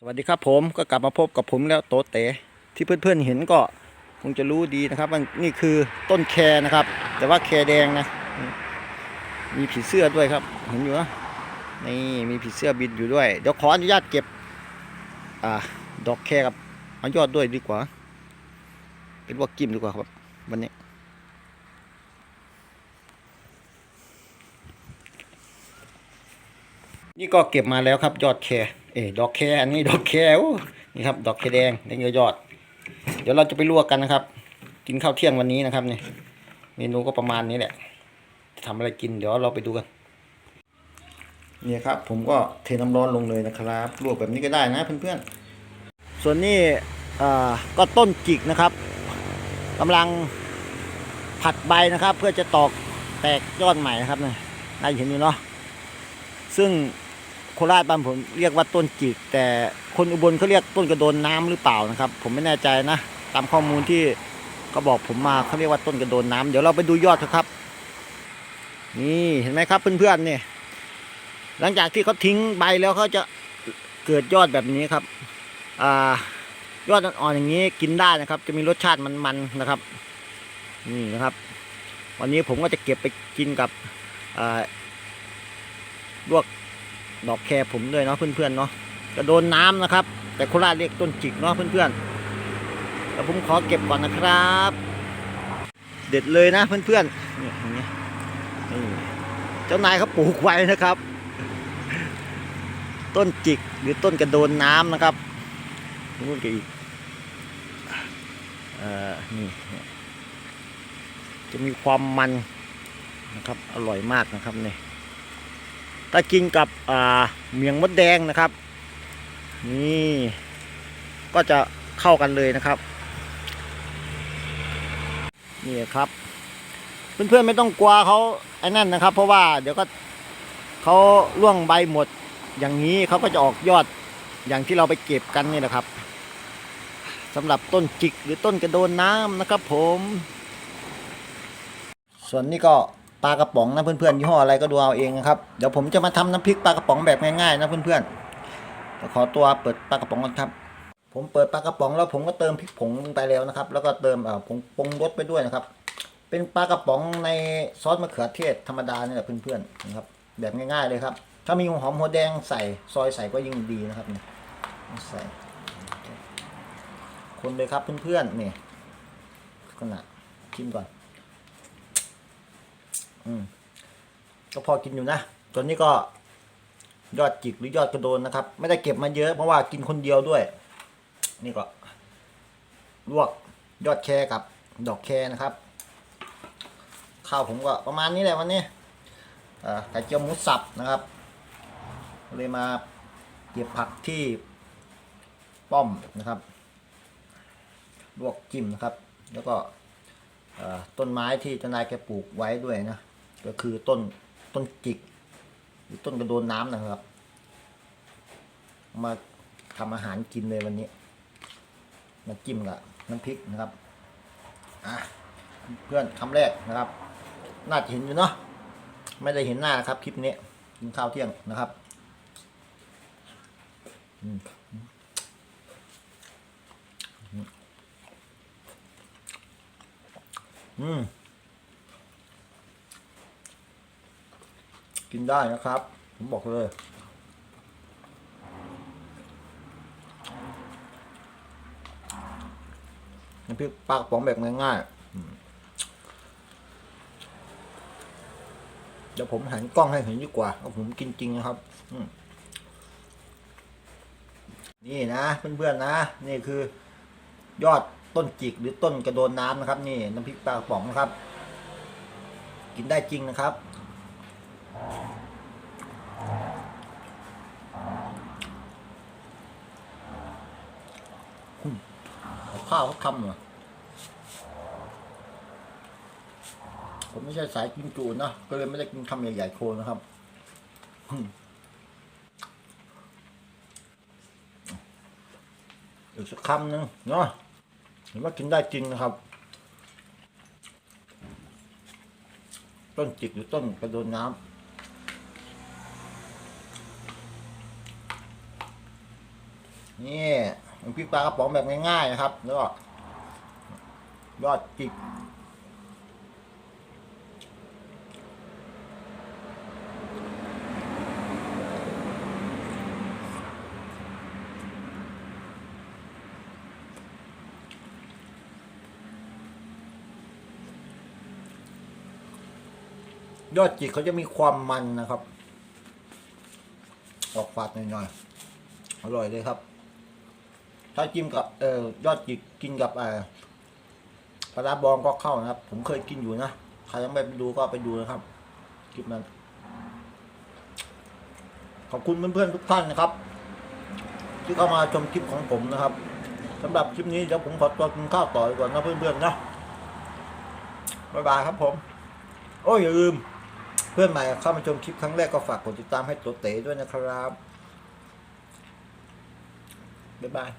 สวัสดีครับผมก็กลับมาพบกับผมแล้วโตเต๋ที่เพื่อนๆเห็นก็คงจะรู้ดีนะครับว่านี่คือต้นแคนะครับ แต่ว่าแคแดงนะ มีผีเสื้อด้วยครับ เห็นอยู่นะนี่มีผีเสื้อบินอยู่ด้วย เดี๋ยวขออนุญาตเก็บอ่าดอกแคกับเอายอดด้วยดีกว่าเป็นว่ากิมดีกว่าครับวันนี้นี่ก็เก็บมาแล้วครับยอดแค อ้ยดอกแคอันนี้ดอกแคโอ้นี่ครับดอกแคแดงนี่ก็ยอด เดี๋ยวเราจะไปลวกกันนะครับ กินข้าวเที่ยงวันนี้นะครับนี่เมนูก็ประมาณนี้แหละจะทำอะไรกินเดี๋ยวเราไปดูกันนี่ครับ ผมก็เทน้ำร้อนลงเลยนะครับลวกแบบนี้ก็ได้นะเพื่อนๆส่วนนี้อ่าก็ต้นจิกนะครับกำลังผัดใบนะครับ เพื่อจะตอกแตกยอดใหม่นะครับนี่น่าจะเห็นอยู่เนาะซึ่ง โคราชบ้านผมเรียกว่าต้นจิก แต่คนอุบลเขาเรียกต้นกระโดนน้ำหรือเปล่านะครับ ผมไม่แน่ใจนะ ตามข้อมูลที่เขาบอกผมมาเขาเรียกว่าต้นกระโดนน้ำเดี๋ยวเราไปดูยอดเถอะครับ นี่เห็นไหมครับเพื่อนๆนี่หลังจากที่เขาทิ้งใบแล้วเขาจะเกิดยอดแบบนี้ครับอ่ายอดอ่อนๆอย่างนี้กินได้นะครับ จะมีรสชาติมันๆนะครับ นี่นะครับ วันนี้ผมก็จะเก็บไปกินกับลวก ดอกแครผมด้วยเนาะเพื่อนๆเนาะกระโดนน้ำนะครับ แต่โคราชเรียกต้นจิกเนาะเพื่อนๆแต่ผมขอเก็บก่อนนะครับ เด็ดเลยนะเพื่อนๆนี่อย่างเงี้ยนี่เจ้านายเขาปลูกไว้นะครับ ต้นจิกหรือต้นกระโดนน้ำนะครับนู่นก็อีกเอ่อนี่จะมีความมันนะครับ อร่อยมากนะครับเนี่ย ถ้ากินกับเมียงมดแดงนะครับ นี่ก็จะเข้ากันเลยนะครับ นี่ครับเพื่อนๆไม่ต้องกลัวเขาไอ้นั่นนะครับ เพราะว่าเดี๋ยวก็เขาล่วงใบหมดอย่างนี้เขาก็จะออกยอดอย่างที่เราไปเก็บกันนี่แหละครับสำหรับต้นจิกหรือต้นกระโดนน้ำนะครับผม ส่วนนี้ก็ ปลากระป๋องนะเพื่อนๆยี่ห้ออะไรก็ดูเอาเองนะครับเดี๋ยวผมจะมาทำน้ำพริกปลากระป๋องแบบง่ายๆนะเพื่อนๆขอตัวเปิดปลากระป๋องก่อนครับ ผมเปิดปลากระป๋องแล้วผมก็เติมพริกผงลงไปแล้วนะครับ แล้วก็เติมเอ่อผงปรุงรสไปด้วยนะครับ เป็นปลากระป๋องในซอสมะเขือเทศธรรมดาเนี่ยเพื่อนๆนะครับ แบบง่ายๆเลยครับ ถ้ามีหัวหอมหัวแดงใส่ซอยใส่ก็ยิ่งดีนะครับเนี่ยใส่คนเลยครับเพื่อนๆนี่ขนาดชิมก่อน อืม ก็พอกินอยู่นะตัวนี้ก็ยอดจิกหรือยอดกระโดนนะครับ ไม่ได้เก็บมาเยอะเพราะว่ากินคนเดียวด้วย นี่ก็ ลวกยอดแคกับ ดอกแคนะครับ ข้าวผมก็ประมาณนี้แหละวันนี้เอ่อไข่เจียวหมูสับนะครับ เลยมาเก็บผักที่ป้อมนะครับ ลวกจิ้มนะครับ แล้วก็ต้นไม้ที่เจ้านายแกปลูกไว้ด้วยนะ ก็คือต้นต้นจิก หรือต้นกระโดนน้ำนะครับ มาทำอาหารกินเลยวันนี้ มาจิ้มกับน้ำพริกนะครับอะเพื่อนคำแรกนะครับ น่าจะเห็นอยู่เนาะไม่ได้เห็นหน้านะครับ คลิปนี้กินข้าวเที่ยงนะครับอืมอืม กินได้นะครับ ผมบอกเลย น้ำพริกปลากระป๋องแบบง่ายๆ เดี๋ยวผมหันกล้องให้เห็นดีกว่าว่าผมกินจริงนะครับ นี่นะเพื่อนๆนะ นี่คือยอดต้นจิกหรือต้นกระโดนน้ำนะครับ นี่น้ำพริกปลากระป๋องนะครับ กินได้จริงนะครับ ข้าวเขาทำเหรอผมไม่ใช่สายกินจูนนะ ก็เลยไม่ได้กินคำใหญ่ๆโคนะครับอีกสักคำหนึ่งเนาะเห็นว่ากินได้จริงนะครับ ต้นจิกหรือต้นกระโดนน้ำ นี่น้ำพริกปลากระป๋องแบบง่ายๆนะครับ แล้วก็ยอดจิกยอดจิกเขาจะมีความมันนะครับ ออกฝาดหน่อยๆ อร่อยเลยครับ ถ้าจิ้มกับเอ่อยอดจิกกินกับเอ่อปลาบองก็เข้านะครับ ผมเคยกินอยู่นะใครยังไม่ไปดูก็ไปดูนะครับคลิปนั้น ขอบคุณเพื่อนๆทุกท่านนะครับ ที่เข้ามาชมคลิปของผมนะครับสำหรับคลิปนี้เดี๋ยวผมขอตัวกินข้าวต่อก่อนนะเพื่อนๆนะบ๊ายบายครับผม โอ้ยอย่าลืม เพื่อนใหม่เข้ามาชมคลิปครั้งแรกก็ฝากกดติดตามให้ตัวเต๋ด้วยนะครับบ๊ายบาย